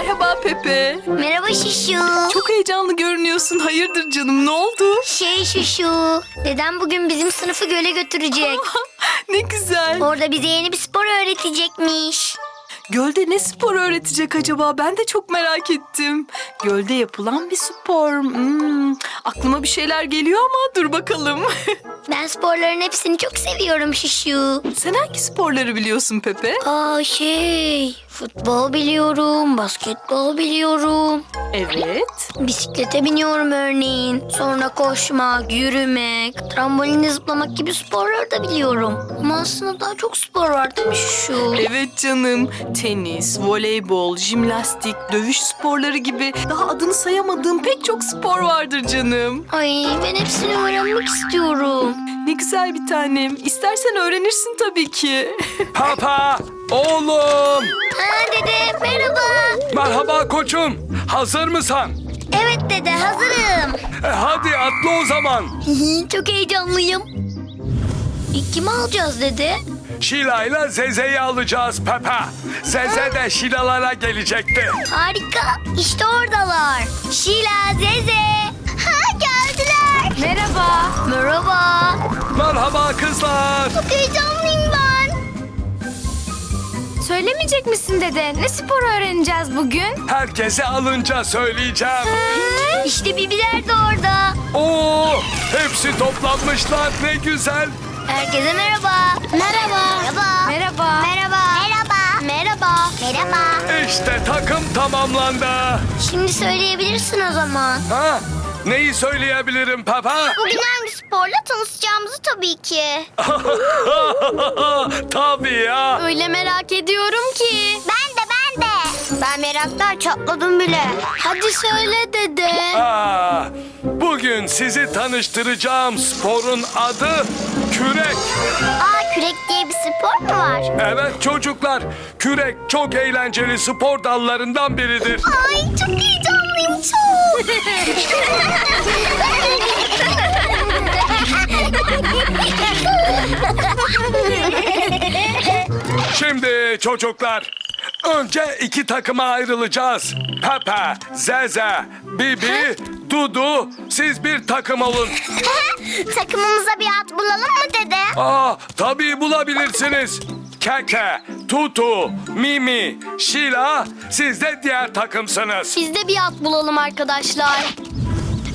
Merhaba Pepe. Merhaba Şuşu. Çok heyecanlı görünüyorsun. Hayırdır canım ne oldu? Şey Şuşu. Dedem bugün bizim sınıfı göle götürecek. ne güzel. Orada bize yeni bir spor öğretecekmiş. Gölde ne spor öğretecek acaba? Ben de çok merak ettim. Gölde yapılan bir spor. Hmm, aklıma bir şeyler geliyor ama dur bakalım. Ben sporların hepsini çok seviyorum Şuşu. Sen hangi sporları biliyorsun Pepe? Aa şey. Futbol biliyorum, basketbol biliyorum. Evet. Bisiklete biniyorum örneğin. Sonra koşmak, yürümek, trambolinle zıplamak gibi sporları da biliyorum. Ama aslında daha çok spor var değil mi Şuşu? Evet canım. Tenis, voleybol, jimnastik, dövüş sporları gibi daha adını sayamadığım pek çok spor vardır canım. Ay ben hepsini öğrenmek istiyorum. Ne güzel bir tanem. İstersen öğrenirsin tabii ki. Papa, oğlum. Ha dede merhaba. Merhaba koçum. Hazır mısın? Evet dede hazırım. E, hadi atla o zaman. Çok heyecanlıyım. İlk kimi alacağız dede? Şila ile Zeze'yi alacağız Pepe. Zeze de Şilalara gelecekti. Harika. İşte oradalar. Şila, Zeze. Merhaba. Merhaba. Merhaba kızlar. Çok heyecanlıyım ben. Söylemeyecek misin dede? Ne spor öğreneceğiz bugün? Herkese alınca söyleyeceğim. İşte bibiler de orada. Oo, hepsi toplanmışlar. Ne güzel. Herkese merhaba. Merhaba. Merhaba. Merhaba. Merhaba. Merhaba. Merhaba. Merhaba. İşte takım tamamlandı. Şimdi söyleyebilirsin o zaman. Ha? Neyi söyleyebilirim Papa? Bugün hangi sporla tanışacağımızı tabii ki. Tabii ya. Öyle merak ediyorum ki. Ben de ben de. Ben meraktan çatladım bile. Hadi söyle dede. Aa, bugün sizi tanıştıracağım sporun adı kürek. Aa kürek diye bir spor mu var? Evet çocuklar, kürek çok eğlenceli spor dallarından biridir. Ay çok heyecanlıyım çok. Şimdi çocuklar, önce iki takıma ayrılacağız. Pepe, Zeze, Bibi, Dudu, siz bir takım olun. Takımımıza bir at bulalım mı dede? Aa, tabii bulabilirsiniz. Keke, Tutu, Mimi, Şila, siz de diğer takımsınız. Biz de bir at bulalım arkadaşlar.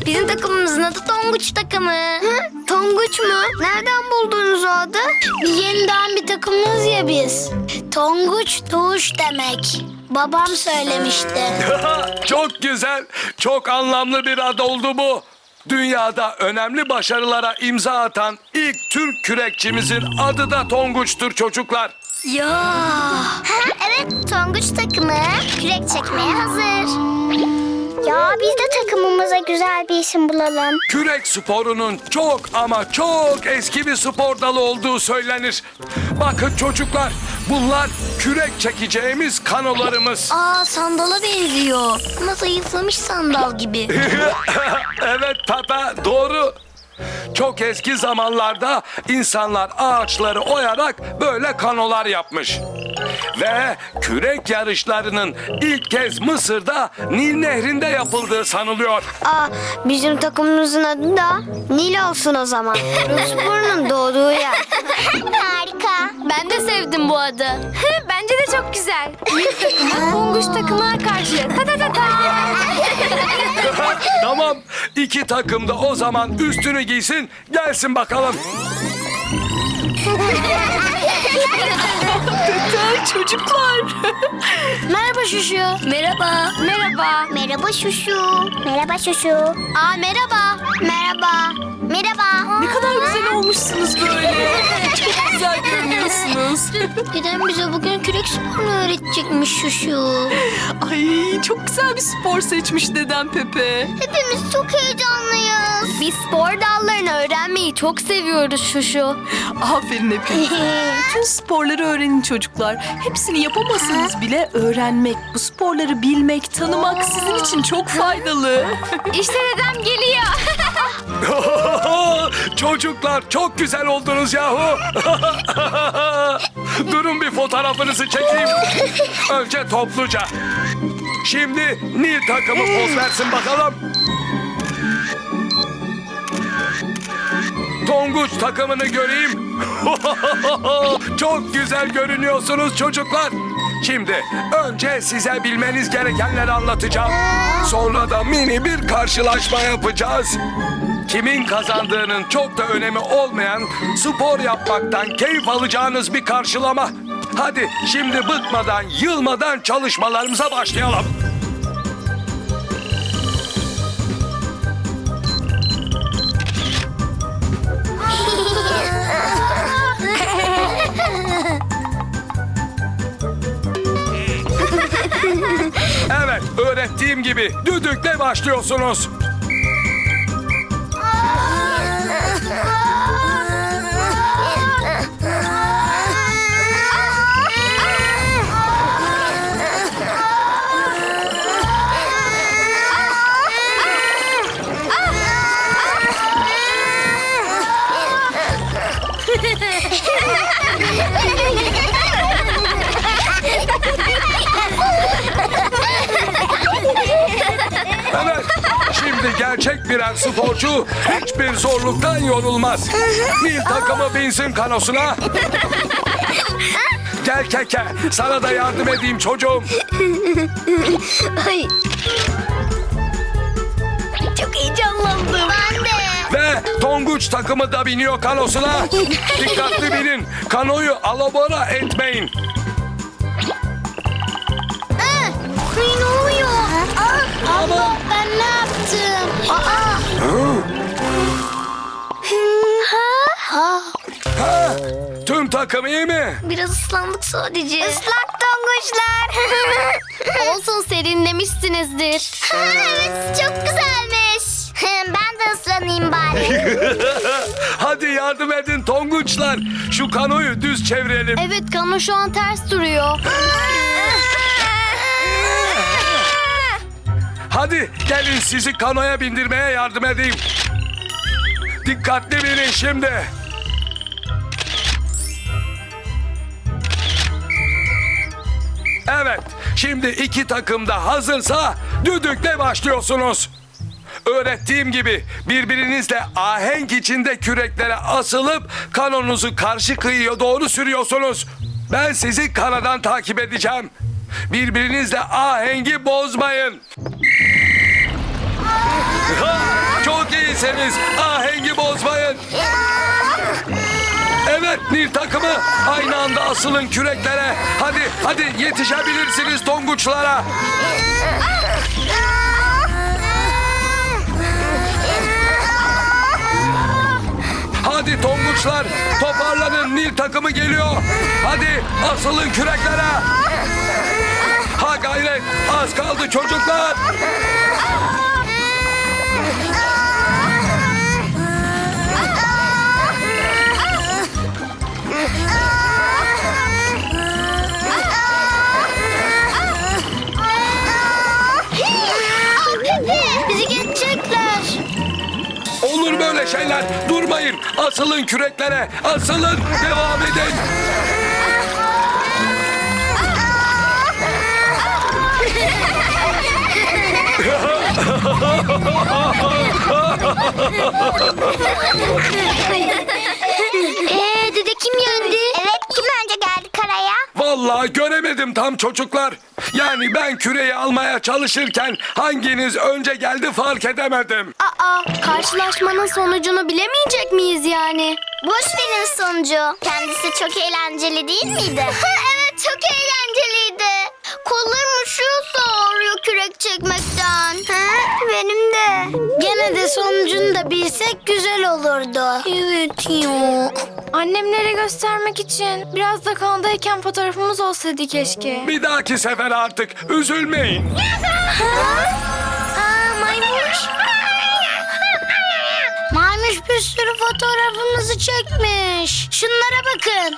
Bizim takımımızın adı Tonguç takımı. Tonguç mu? Nereden buldunuz o adı? Yeniden bir takımız ya biz. Tonguç tuş demek. Babam söylemişti. çok güzel, çok anlamlı bir ad oldu bu. Dünyada önemli başarılara imza atan ilk Türk kürekçimizin adı da Tonguç'tur çocuklar. Ya. evet Tonguç takımı kürek çekmeye hazır. Ya biz de takımımıza güzel bir isim bulalım. Kürek sporunun çok ama çok eski bir spor dalı olduğu söylenir. Bakın çocuklar, bunlar kürek çekeceğimiz kanolarımız. Aa sandala benziyor. Ama zayıflamış sandal gibi. evet Pepe, doğru. Çok eski zamanlarda insanlar ağaçları oyarak böyle kanolar yapmış. Ve kürek yarışlarının ilk kez Mısır'da Nil Nehri'nde yapıldığı sanılıyor. Aa bizim takımımızın adı da Nil olsun o zaman. Sporunun doğduğu yer. Harika. Ben de sevdim bu adı. Bence de çok güzel. Büyük takıma, Konguş takımına karşı. Ta ta ta ta. tamam, iki takım da o zaman üstünü giysin, gelsin bakalım. Pepe çocuklar. Merhaba Şuşu. Merhaba. Merhaba. Merhaba Şuşu. Merhaba Şuşu. Aa merhaba. Merhaba. Dedem bize bugün kürek sporunu öğretecekmiş Şuşu. Ay çok güzel bir spor seçmiş dedem Pepe. Hepimiz çok heyecanlıyız. Biz spor dallarını öğrenmeyi çok seviyoruz Şuşu. Aferin hepinize. Bütün sporları öğrenin çocuklar. Hepsini yapamasanız bile öğrenmek, bu sporları bilmek, tanımak sizin için çok faydalı. İşte dedem geliyor. Çocuklar çok güzel oldunuz yahu. Durun bir fotoğrafınızı çekeyim. Önce topluca. Şimdi Nil takımı poz versin bakalım. Tonguç takımını göreyim. Çok güzel görünüyorsunuz çocuklar. Şimdi önce size bilmeniz gerekenleri anlatacağım. Sonra da mini bir karşılaşma yapacağız. Kimin kazandığının çok da önemi olmayan spor yapmaktan keyif alacağınız bir karşılama. Hadi şimdi bıkmadan, yılmadan çalışmalarımıza başlayalım. Evet, öğrettiğim gibi düdükle başlıyorsunuz. Evet, şimdi gerçek birer sporcu hiçbir zorluktan yorulmaz. Nil takımı binsin kanosuna. Gel keke, sana da yardım edeyim çocuğum. Ve Tonguç takımı da biniyor kanosuna. Dikkatli binin, kanoyu alabora etmeyin. Ay ne oluyor? Aa, abla ben ne yaptım? Aa. ha? Ha, tüm takım iyi mi? Biraz ıslandık sadece. Islak tonguçlar. Olsun serinlemişsinizdir. evet çok güzelmiş. Islanayım bari. Hadi yardım edin Tonguçlar. Şu kanoyu düz çevirelim. Evet kano şu an ters duruyor. Hadi gelin sizi kanoya bindirmeye yardım edeyim. Dikkatli binin şimdi. Evet, şimdi iki takım da hazırsa düdükle başlıyorsunuz. Öğrettiğim gibi birbirinizle ahenk içinde küreklere asılıp kanonuzu karşı kıyıya doğru sürüyorsunuz. Ben sizi karadan takip edeceğim. Birbirinizle ahengi bozmayın. Ha, Çok iyisiniz. Ahengi bozmayın. Evet Nil takımı aynı anda asılın küreklere. Hadi hadi yetişebilirsiniz tonguçlara. Hadi tonguçlar toparlanın Nil takımı geliyor. Hadi asılın küreklere. Ha gayret az kaldı çocuklar. Bizi geçecekler. Olur böyle şeyler. Durmayın. Asılın küreklere. Asılın. Devam edin. Ee dede kim yendi? Evet kim önce geldi karaya? Göremedim tam çocuklar. Yani ben küreyi almaya çalışırken hanginiz önce geldi fark edemedim. Aa karşılaşmanın sonucunu bilemeyecek miyiz yani? Boş verin sonucu. Kendisi çok eğlenceli değil miydi? evet çok eğlenceliydi. Kollarım üşüyorsa ağrıyor kürek çekmekten. Benim de. Gene de sonucunu da bilsek güzel olurdu. Evet ya. Annemlere göstermek için biraz da kandayken fotoğrafımız olsaydı keşke. Bir dahaki sefer artık üzülmeyin. Aa, maymuş. Maymuş bir sürü fotoğrafımızı çekmiş. Şunlara bakın.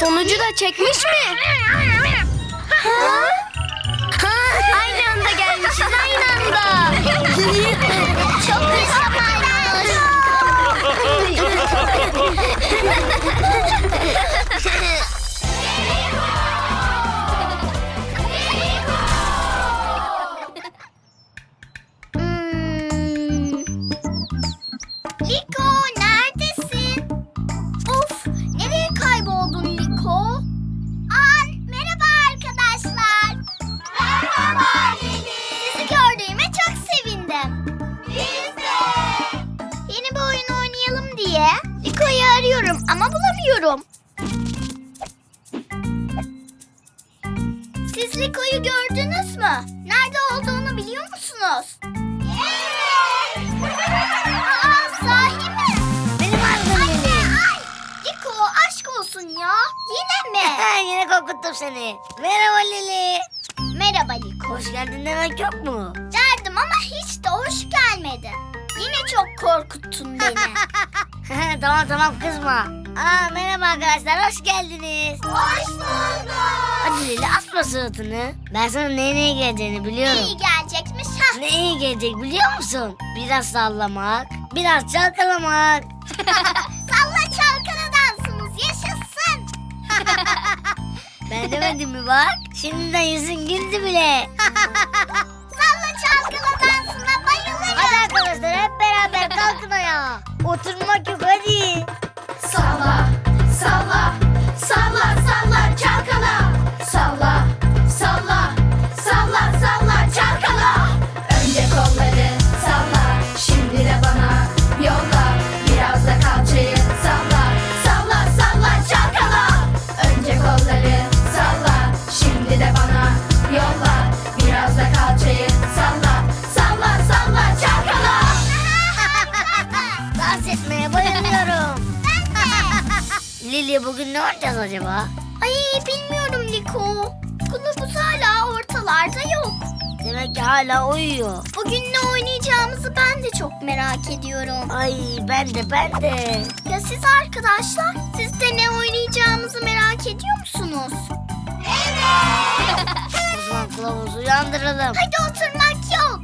Sonucu da çekmiş mi? Ha? Ha, aynı anda gelmişiz aynı anda. Çok güzel geliyorum. Siz Liko'yu gördünüz mü? Nerede olduğunu biliyor musunuz? Evet. Aa, sahi mi? Benim annem Anne, ay. Liko aşk olsun ya. Yine mi? Yine korkuttum seni. Merhaba Lili. Merhaba Liko. Hoş geldin demek yok mu? Derdim ama hiç de hoş gelmedin. Yine çok korkuttun beni. tamam tamam kızma. Aa merhaba arkadaşlar hoş geldiniz. hoş bulduk. Hadi Lili asma suratını. Ben sana neye neye geleceğini biliyorum. İyi gelecekmiş. Ha. Ne iyi gelecek biliyor musun? Biraz sallamak, biraz çalkalamak. Salla çalkala dansımız yaşasın. Ben demedim mi bak? Şimdiden yüzün güldü bile. Salla çalkala dansına bayılırım. Hadi arkadaşlar hep beraber kalkın ayağa. Oturmak yok hadi. Salla, salla, salla, ne oynayacağız acaba? Ay bilmiyorum Liko. Kılavuz hala ortalarda yok. Demek ki hala uyuyor. Bugün ne oynayacağımızı ben de çok merak ediyorum. Ay ben de ben de. Ya siz arkadaşlar, siz de ne oynayacağımızı merak ediyor musunuz? Evet. O zaman kılavuzu uyandıralım. Hadi oturmak yok.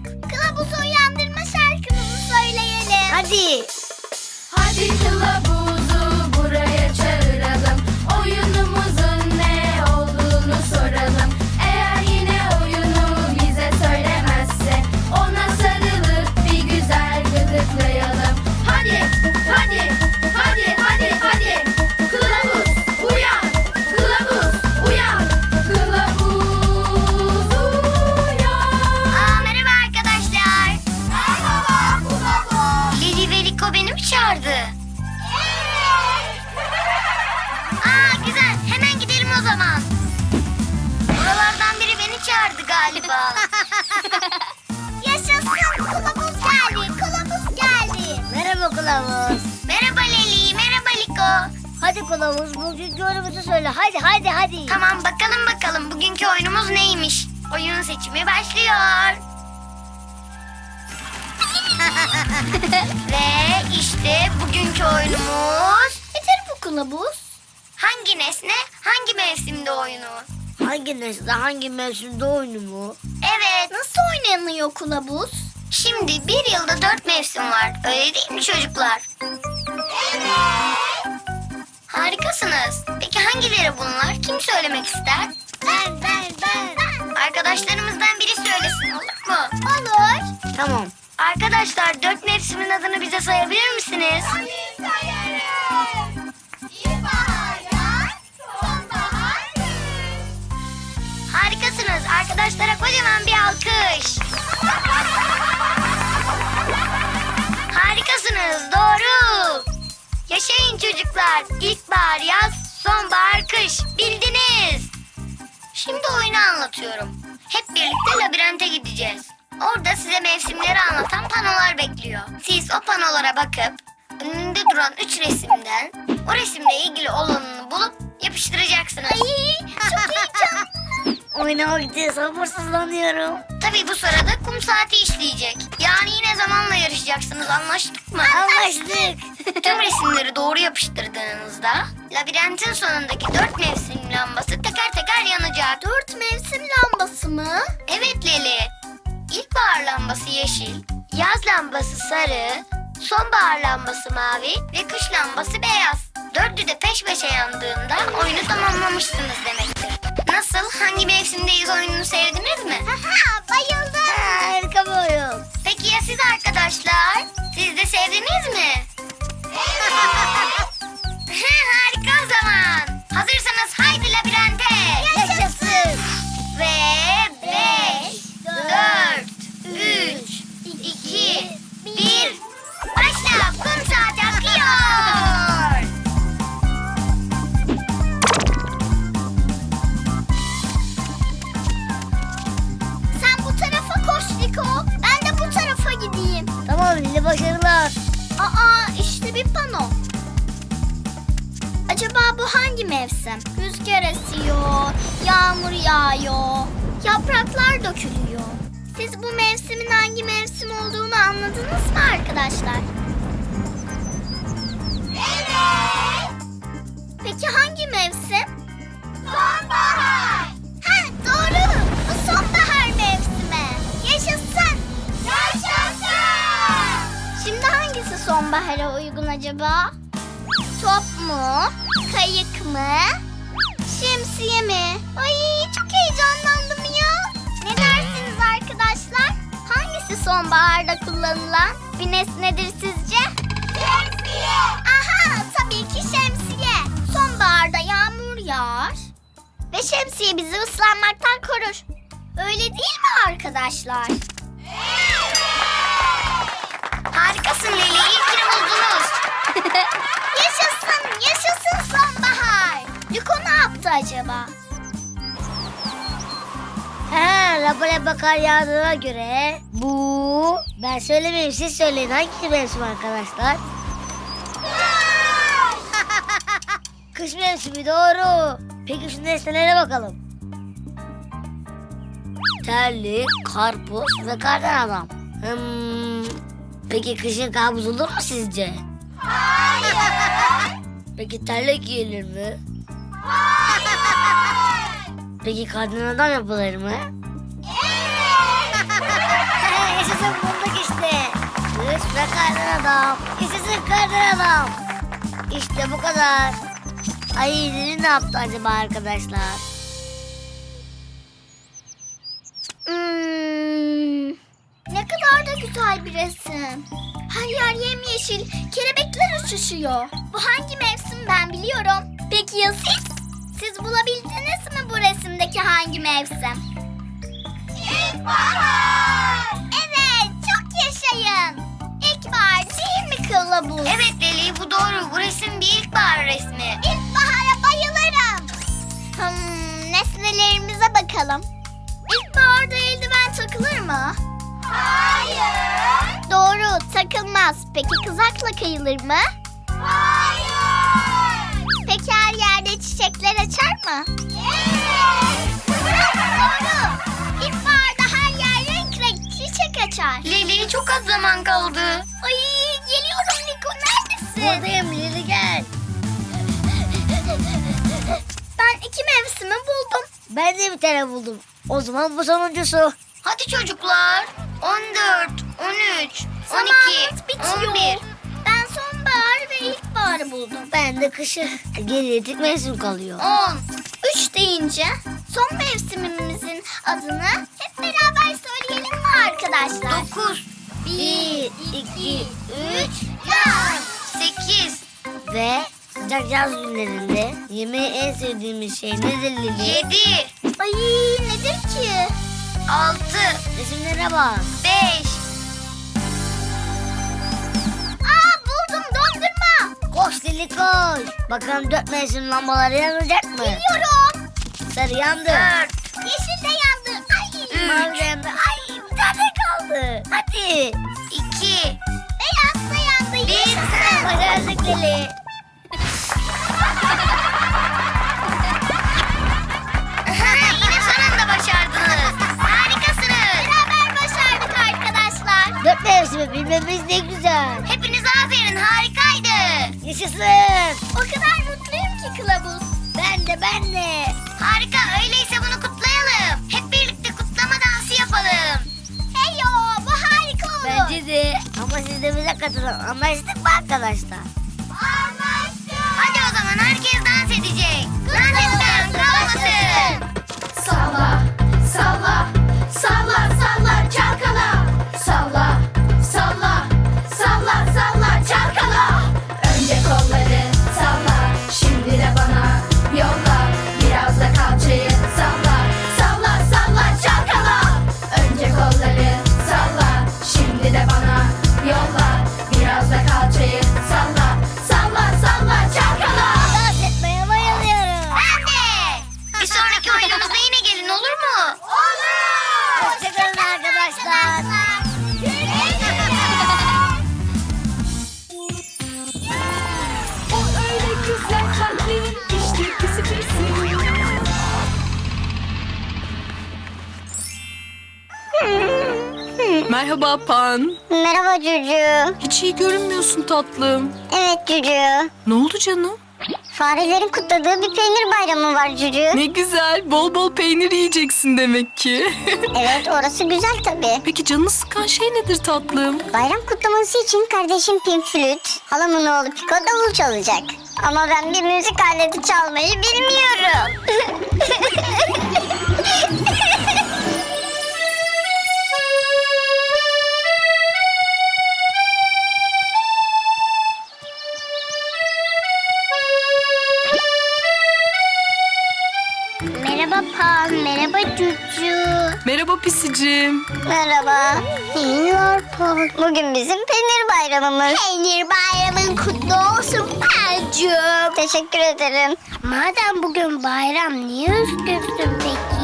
Oyunumuzu söyle. Hadi hadi hadi. Tamam bakalım bakalım bugünkü oyunumuz neymiş? Oyun seçimi başlıyor. Ve işte bugünkü oyunumuz... Nedir bu kılavuz? Hangi nesne hangi mevsimde oyunu? Hangi nesne hangi mevsimde oyunu mu? Evet. Nasıl oynanıyor kılavuz? Şimdi bir yılda dört mevsim var. Öyle değil mi çocuklar? Evet. Harikasınız. Peki hangileri bunlar? Kim söylemek ister? Ben ben ben. Arkadaşlarımızdan biri söylesin olur mu? Olur. Tamam. Arkadaşlar dört mevsimin adını bize sayabilir misiniz? sayarım. İlkbahar, yaz, sonbahar, Harikasınız. Arkadaşlara kocaman bir alkış. Harikasınız. Yaşayın çocuklar. İlkbahar, yaz, sonbahar, kış. Bildiniz. Şimdi oyunu anlatıyorum. Hep birlikte labirente gideceğiz. Orada size mevsimleri anlatan panolar bekliyor. Siz o panolara bakıp önünde duran üç resimden o resimle ilgili olanını bulup yapıştıracaksınız. Ay çok heyecanlı. Oynamak için sabırsızlanıyorum. Tabii bu sırada kum saati işleyecek. Yani yine zamanla yarışacaksınız anlaştık mı? Anlaştık. Tüm resimleri doğru yapıştırdığınızda labirentin sonundaki dört mevsim lambası teker teker yanacak. Dört mevsim lambası mı? Evet Leli. İlkbahar lambası yeşil, yaz lambası sarı, sonbahar lambası mavi ve kış lambası beyaz. Dördü de peş peşe yandığında oyunu tamamlamışsınız demektir. Nasıl? Hangi mevsimdeyiz oyununu sevdiniz mi? Bayıldım. Harika bir oyun. Peki ya siz arkadaşlar? Siz de sevdiniz mi? Acaba? Top mu? Kayık mı? Şemsiye mi? Ay çok heyecanlandım ya. Ne dersiniz arkadaşlar? Hangisi sonbaharda kullanılan bir nesnedir sizce? Şemsiye. Aha tabii ki şemsiye. Sonbaharda yağmur yağar ve şemsiye bizi ıslanmaktan korur. Öyle değil mi arkadaşlar? Harikasın Leli. Yaşasın, yaşasın sonbahar. Liko ne yaptı acaba? Ha, lapa lapa kar yağdığına göre bu... Ben söylemeyeyim siz söyleyin. Hangi mevsim arkadaşlar? Kış mevsimi doğru. Peki şu nesnelere bakalım. Terlik, karpuz ve kardan adam. Hmm, peki kışın kabus olur mu sizce? Peki terlik giyilir mi? Peki kardan adam yapılır mı? Yaşasın bulduk işte. Kış ve kardan adam. Yaşasın kardan adam. İşte bu kadar. Ay Lili ne yaptı acaba arkadaşlar? Hmm, ne kadar da güzel bir resim. Her yer yemyeşil, kelebekler uçuşuyor. Bu hangi mevsim ben biliyorum. Peki ya siz? Siz bulabildiniz mi bu resimdeki hangi mevsim? İlkbahar! Evet, çok yaşayın. İlkbahar değil mi kılavuz? Evet Leli bu doğru. Bu resim bir ilkbahar resmi. İlkbahara bayılırım. Hmm, nesnelerimize bakalım. İlkbaharda eldiven takılır mı? Hayır. Doğru takılmaz. Peki kızakla kayılır mı? Hayır. Peki her yerde çiçekler açar mı? Evet. Doğru. İlkbaharda her yer renk renk çiçek açar. Leli çok az zaman kaldı. Ay geliyorum Niko neredesin? Buradayım Leli gel. Ben iki mevsimi buldum. Ben de bir tane buldum. O zaman bu sonuncusu. Hadi çocuklar. 14, 13, 12, Zamanımız bitiyor. 11. Ben sonbahar ve ilkbaharı buldum. Ben de kışı. Geriye tek mevsim kalıyor. 10. Üç deyince son mevsimimizin adını hep beraber söyleyelim mi arkadaşlar? 9, Bir, iki, üç, yaz. 8, Ve sıcak yaz günlerinde yemeği en sevdiğimiz şey nedir Lili? 7, Ay nedir ki? 6, Resimlere bak. 5, Koş Lili koş. Bakalım dört mevsim lambaları yanacak mı? Biliyorum. Sarı yandı. 4, Yeşil de yandı. Ay. Üç. Mavi de yandı. Ay bir tane kaldı. Hadi. 2, Beyaz da yandı. Bir. Başardık Lili. Yine son anda başardınız. Harikasınız. Beraber başardık arkadaşlar. Dört mevsimi bilmemiz ne güzel. Hepinize aferin harikaydı. Yaşasın. O kadar mutluyum ki kılavuz. Ben de ben de. Harika öyleyse bunu kutlayalım. Hep birlikte kutlama dansı yapalım. Heyo bu harika olur. Bence de. Ama siz de bize katılın. Anlaştık mı arkadaşlar? Anlaştık. Hadi o zaman herkes dans edecek. Dans etmeyen kalmasın. Salla, salla, Merhaba Pan. Merhaba Cucu. Hiç iyi görünmüyorsun tatlım. Evet Cucu. Ne oldu canım? Farelerin kutladığı bir peynir bayramı var Cucu. Ne güzel. Bol bol peynir yiyeceksin demek ki. Evet orası güzel tabii. Peki canını sıkan şey nedir tatlım? Bayram kutlaması için kardeşim Pim flüt, halamın oğlu Piko davul çalacak. Ama ben bir müzik aleti çalmayı bilmiyorum. Merhaba. Pan. Bugün bizim peynir bayramımız. Peynir bayramın kutlu olsun Pancığım. Teşekkür ederim. Madem bugün bayram niye üzgünsün peki?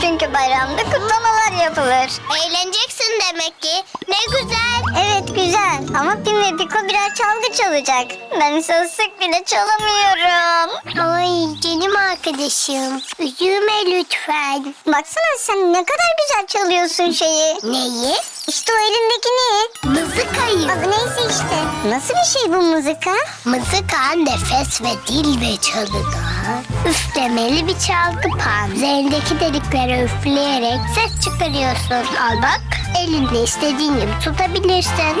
Çünkü bayramda kutlamalar yapılır. Eğleneceksin demek ki. Ne güzel. Evet güzel ama Pim ve Piko birer çalgı çalacak. Ben sözlük bile çalamıyorum. Ay canım arkadaşım. Üzülme lütfen. Baksana sen ne kadar güzel çalıyorsun şeyi. Neyi? İşte o elindeki ne? Mızıkayı. Adı neyse işte. Nasıl bir şey bu mızıka? Mızıka nefes ve dil ve çalıda üflemeli bir çalgı pan. Üzerindeki deliklere üfleyerek ses çıkarıyorsun. Al bak elinde istediğin gibi tutabilirsin.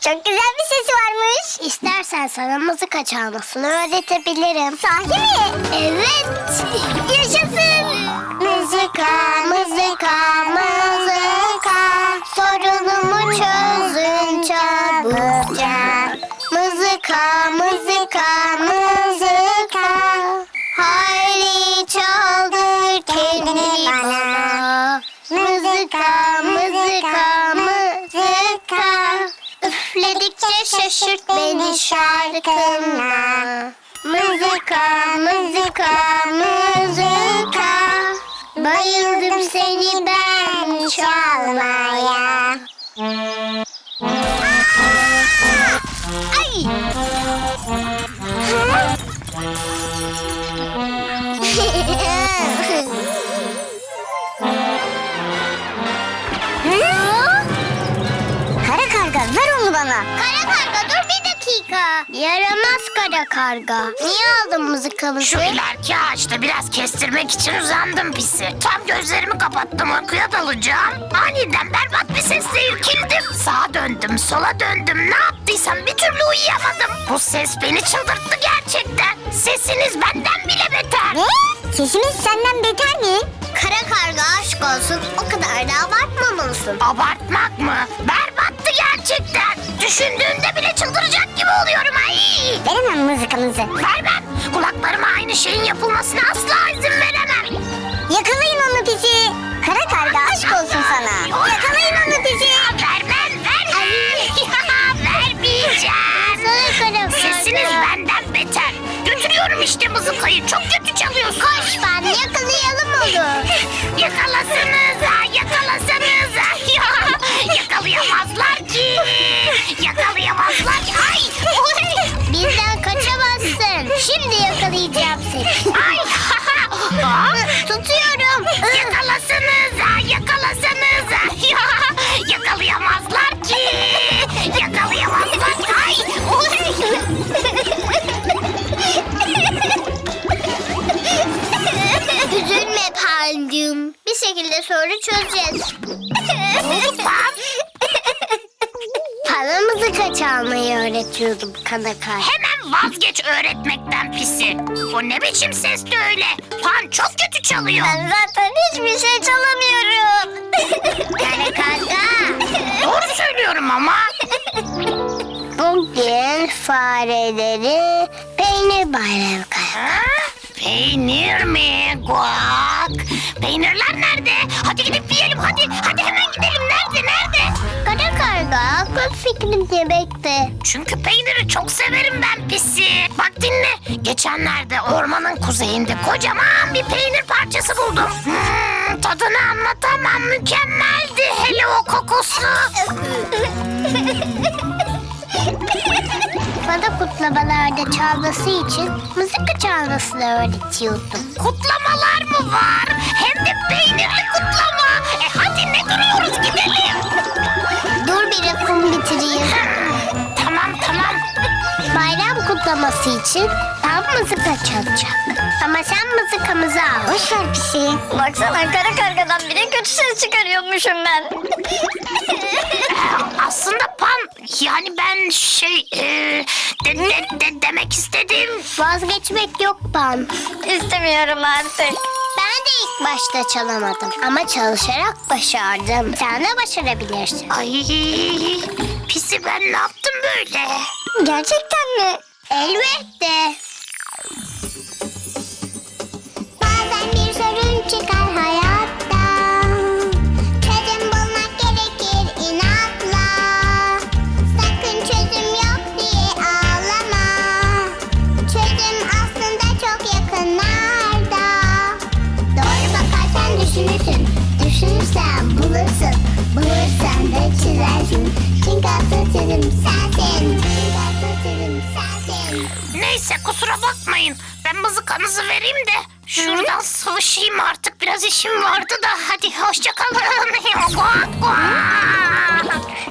Çok güzel bir sesi varmış. İstersen sana mızıka çalmasını öğretebilirim. Sahi mi? Evet. Yaşasın. Mızıka, mızıka, mızıka. Sorunumu çözün çabukça. Mızıka, mızıka, mızıka. Hayri çaldır kendini bana. Mızıka, mızıka, mızıka. Üfledikçe şaşırt beni şarkınla. Mızıka, mızıka, mızıka. Bayıldım seni ben çalmaya. Ay! Kara karga ver onu bana. Dakika. Yaramaz kara karga. Niye aldın mızıkamızı? Şu ileriki ağaçta biraz kestirmek için uzandım pisi. Tam gözlerimi kapattım uykuya dalacağım. Aniden berbat bir sesle irkildim. Sağa döndüm, sola döndüm. Ne yaptıysam bir türlü uyuyamadım. Bu ses beni çıldırttı gerçekten. Sesiniz benden bile beter. Ne? Sesimiz senden beter mi? Kara karga aşk olsun o kadar da abartmamalısın. Abartmak mı? Berbattı gerçekten. Düşündüğümde bile çıldıracak gibi oluyorum ay. Veremem mızıkamızı. Vermem. Kulaklarıma aynı şeyin yapılmasına asla izin veremem. Yakalayın onu pisi. Kara karga aşk olsun sana. Yakalayın onu pisi. Vermem, vermem. Vermeyeceğim. Sesiniz benden beter. Götürüyorum işte mızıkayı. Çok kötü çalıyorsun. Koş ben yakalayalım onu. Yakalasanıza, yakalasanıza. Yakalayamazlar ki. Yakalayamazlar ki. Ay. Bizden kaçamazsın. Şimdi yakalayacağım seni. Ay. Tutuyorum. Yakalasanıza, yakalasanıza. Yakalayamazlar sorunu çözeceğiz. Bana mızıka çalmayı öğretiyordum kana karşı. Hemen vazgeç öğretmekten pisi. O ne biçim sesti öyle? Pan çok kötü çalıyor. Ben zaten hiçbir şey çalamıyorum. Kara karga. Doğru söylüyorum ama. Bugün fareleri peynir bayramı Ha? Peynir mi? Guak. Peynirler nerede? Hadi gidip yiyelim hadi. Hadi hemen gidelim. Nerede? Nerede? Kara karga akıl fikrim yemekte. Çünkü peyniri çok severim ben pisi. Bak dinle. Geçenlerde ormanın kuzeyinde kocaman bir peynir parçası buldum. Hmm, tadına anlatamam mükemmeldi hele o kokusu. Bana kutlamalarda çalması için mızıka çalmasını öğretiyordum. Kutlamalar mı var? Hem de peynirli kutlama. E hadi ne duruyoruz gidelim. Dur bir lafımı bitireyim. Bayram kutlaması için tam mızıka çalacak. Ama sen mızıkamızı al. Boş ver pisi. Baksana kara kargadan bile kötü ses çıkarıyormuşum ben. Aslında pan yani ben şey e, de, de- de- demek istedim. Vazgeçmek yok Pan. İstemiyorum artık. Ben de ilk başta çalamadım. Ama çalışarak başardım. Sen de başarabilirsin. Ay pisi ben ne yaptım böyle? Gerçekten mi? Elbette. Bazen bir sorun çıkar hayatta. Çözüm bulmak gerekir inatla. Sakın çözüm yok diye ağlama. Çözüm aslında çok yakınlarda. Doğru bakarsan düşünürsün. Düşünürsen bulursun. Bulursan da çizersin. Çünkü asıl çözüm. Sensin. Neyse kusura bakmayın. Ben mızıkanızı vereyim de şuradan sıvışayım artık. Biraz işim vardı da hadi hoşçakalın.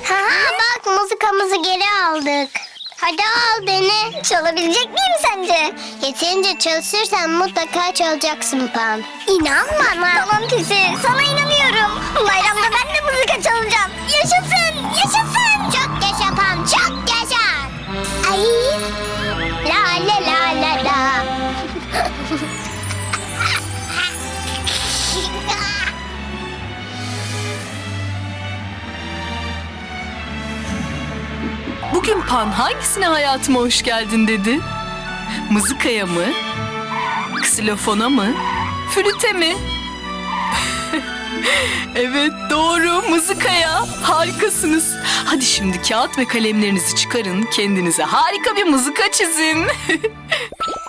Ha bak muzikamızı geri aldık. Hadi al dene. Çalabilecek miyim sence? Yeterince çalışırsan mutlaka çalacaksın Pan. İnan bana. Tamam Pisi sana inanıyorum. Bayramda ben de müzik çalacağım. Yaşasın. Ay. La la la la la. Bugün Pan hangisine hayatıma hoş geldin dedi? Mızıkaya mı? Ksilofona mı? Flüte mi? Evet doğru mızıkaya. Harikasınız. Hadi şimdi kağıt ve kalemlerinizi çıkarın. Kendinize harika bir mızıka çizin.